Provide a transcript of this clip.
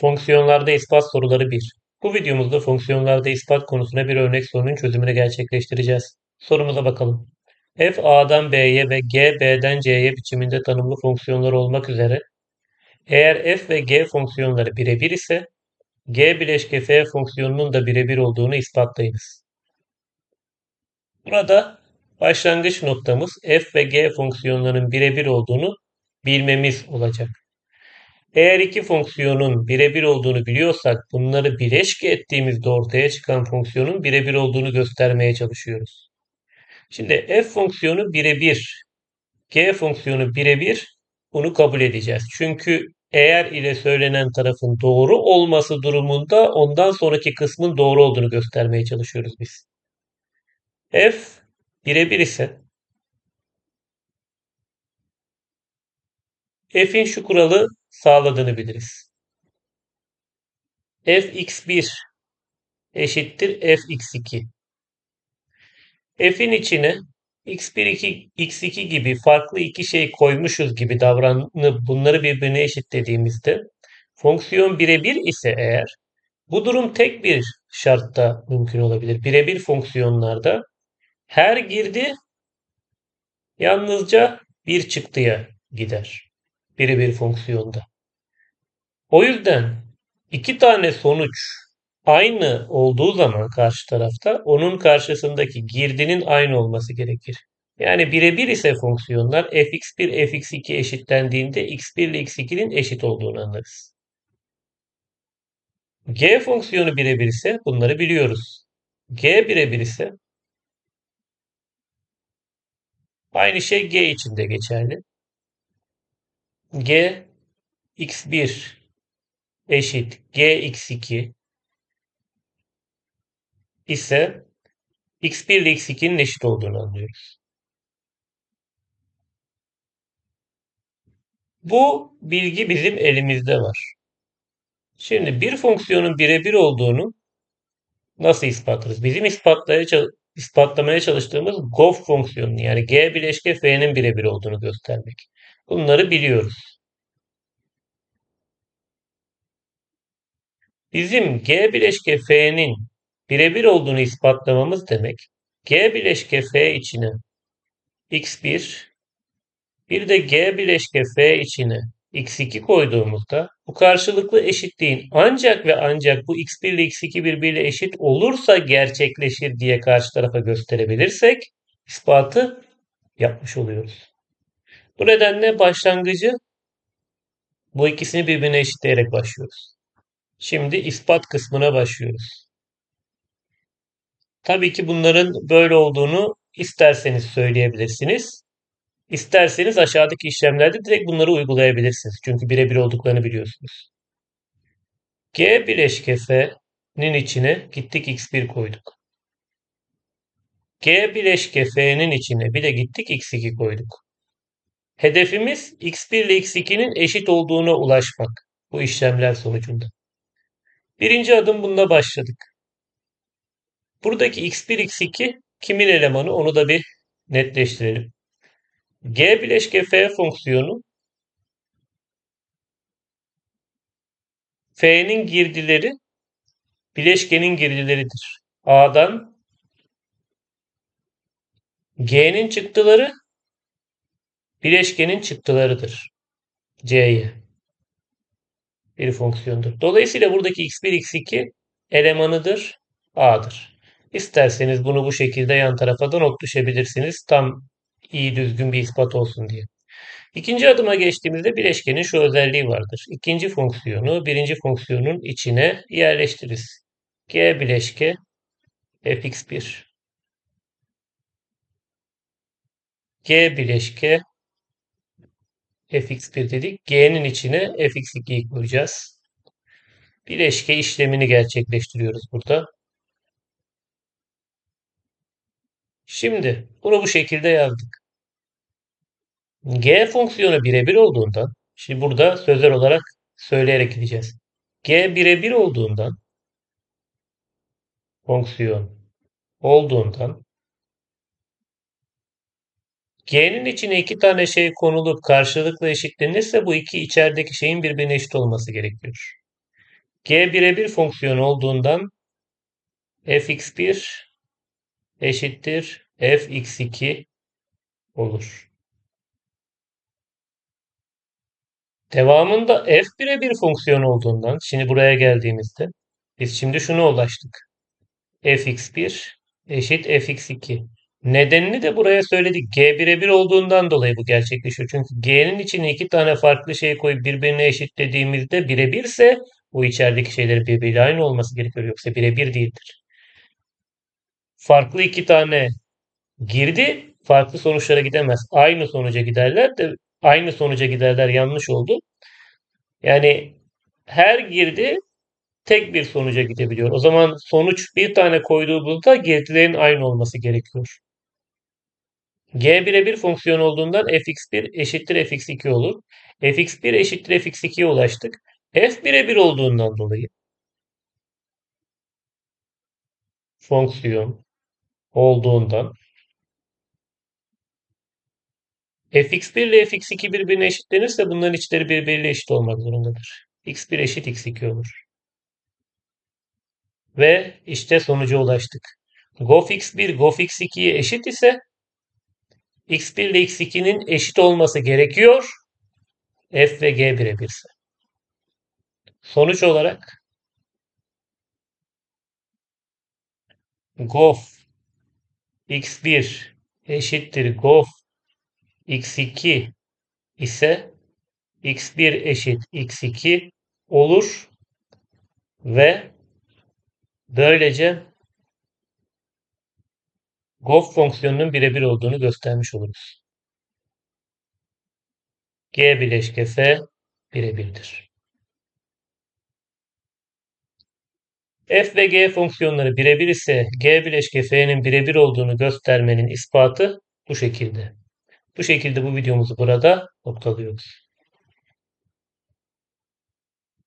Fonksiyonlarda ispat soruları 1. Bu videomuzda fonksiyonlarda ispat konusuna bir örnek sorunun çözümünü gerçekleştireceğiz. Sorumuza bakalım. f a'dan b'ye ve g b'den c'ye biçiminde tanımlı fonksiyonlar olmak üzere eğer f ve g fonksiyonları birebir ise g bileşke f fonksiyonunun da birebir olduğunu ispatlayınız. Burada başlangıç noktamız f ve g fonksiyonlarının birebir olduğunu bilmemiz olacak. Eğer iki fonksiyonun birebir olduğunu biliyorsak bunları bileşke ettiğimizde ortaya çıkan fonksiyonun birebir olduğunu göstermeye çalışıyoruz. Şimdi f fonksiyonu birebir, g fonksiyonu birebir bunu kabul edeceğiz. Çünkü eğer ile söylenen tarafın doğru olması durumunda ondan sonraki kısmın doğru olduğunu göstermeye çalışıyoruz biz. f birebir ise f'in şu kuralı sağladığını biliriz. fx1 eşittir fx2. f'in içine x1, 2, x2 gibi farklı iki şey koymuşuz gibi davranıp bunları birbirine eşitlediğimizde fonksiyon birebir ise eğer bu durum tek bir şartta mümkün olabilir. Birebir fonksiyonlarda her girdi yalnızca bir çıktıya gider birebir fonksiyonda. O yüzden iki tane sonuç aynı olduğu zaman karşı tarafta onun karşısındaki girdinin aynı olması gerekir. Yani birebir ise fonksiyonlar fx1 fx2 eşitlendiğinde x1 ile x2'nin eşit olduğunu anlarız. g fonksiyonu birebir ise bunları biliyoruz. g birebir ise aynı şey g için de geçerli. G x1 eşit gx2 ise x1 ile x2'nin eşit olduğunu anlıyoruz. Bu bilgi bizim elimizde var. Şimdi bir fonksiyonun birebir olduğunu nasıl ispatlarız? Bizim ispatlamaya çalıştığımız gof fonksiyonu yani g bileşke f'nin birebir olduğunu göstermek. Bunları biliyoruz. Bizim G bileşke F'nin birebir olduğunu ispatlamamız demek G bileşke F içine x1 bir de G bileşke F içine x2 koyduğumuzda bu karşılıklı eşitliğin ancak ve ancak bu x1 ile x2 birbiriyle eşit olursa gerçekleşir diye karşı tarafa gösterebilirsek ispatı yapmış oluyoruz. Bu nedenle başlangıcı bu ikisini birbirine eşitleyerek başlıyoruz. Şimdi ispat kısmına başlıyoruz. Tabii ki bunların böyle olduğunu isterseniz söyleyebilirsiniz. İsterseniz aşağıdaki işlemlerde direkt bunları uygulayabilirsiniz. Çünkü birebir olduklarını biliyorsunuz. G bileşke F'nin içine gittik x1 koyduk. G bileşke F'nin içine bir de gittik x2 koyduk. Hedefimiz x1 ile x2'nin eşit olduğuna ulaşmak bu işlemler sonucunda. Birinci adım bununla başladık. Buradaki x1, x2 kimin elemanı onu da bir netleştirelim. G bileşke F fonksiyonu F'nin girdileri bileşkenin girdileridir. A'dan G'nin çıktıları bileşkenin çıktılarıdır. C'ye bir fonksiyondur. Dolayısıyla buradaki x1, x2 elemanıdır, a'dır. İsterseniz bunu bu şekilde yan tarafa da not düşebilirsiniz. Tam iyi düzgün bir ispat olsun diye. İkinci adıma geçtiğimizde bileşkenin şu özelliği vardır. İkinci fonksiyonu birinci fonksiyonun içine yerleştiririz. G bileşke fx1 G bileşke fx1 dedik. G'nin içine fx2'yi koyacağız. Bileşke işlemini gerçekleştiriyoruz burada. Şimdi bunu bu şekilde yazdık. G fonksiyonu birebir olduğundan şimdi burada sözler olarak söyleyerek gideceğiz. G birebir olduğundan fonksiyon olduğundan G'nin içine iki tane şey konulup karşılıklı eşitlenirse bu iki içerideki şeyin birbirine eşit olması gerekiyor. G birebir fonksiyon olduğundan fx1 eşittir fx2 olur. Devamında f birebir fonksiyon olduğundan şimdi buraya geldiğimizde biz şimdi şuna ulaştık. fx1 eşit fx2. Nedenini de buraya söyledik. G birebir olduğundan dolayı bu gerçekleşiyor. Çünkü G'nin içine iki tane farklı şey koyup birbirine eşitlediğimizde birebirse o içerideki şeyleri birbiriyle aynı olması gerekiyor. Yoksa birebir değildir. Farklı iki tane girdi farklı sonuçlara gidemez. Aynı sonuca giderler de aynı sonuca giderler yanlış oldu. Yani her girdi tek bir sonuca gidebiliyor. O zaman sonuç bir tane koyduğumuzda girdilerin aynı olması gerekiyor. G birebir fonksiyon olduğundan fx1 eşittir fx2 olur. fx1 eşittir fx2'ye ulaştık. f birebir olduğundan dolayı fonksiyon olduğundan fx1 ile fx2 birbirine eşitlenirse bunların içleri birbiriyle eşit olmak zorundadır. x1 eşit x2 olur. Ve işte sonuca ulaştık. Gof x1 gof x2'ye eşit ise x1 ile x2'nin eşit olması gerekiyor. f ve g birebirse. Sonuç olarak gof x1 eşittir gof x2 ise x1 eşit x2 olur ve böylece gof fonksiyonunun birebir olduğunu göstermiş oluruz. G bileşke F birebirdir. F ve G fonksiyonları birebir ise G bileşke F'nin birebir olduğunu göstermenin ispatı bu şekilde. Bu şekilde bu videomuzu burada noktalıyoruz.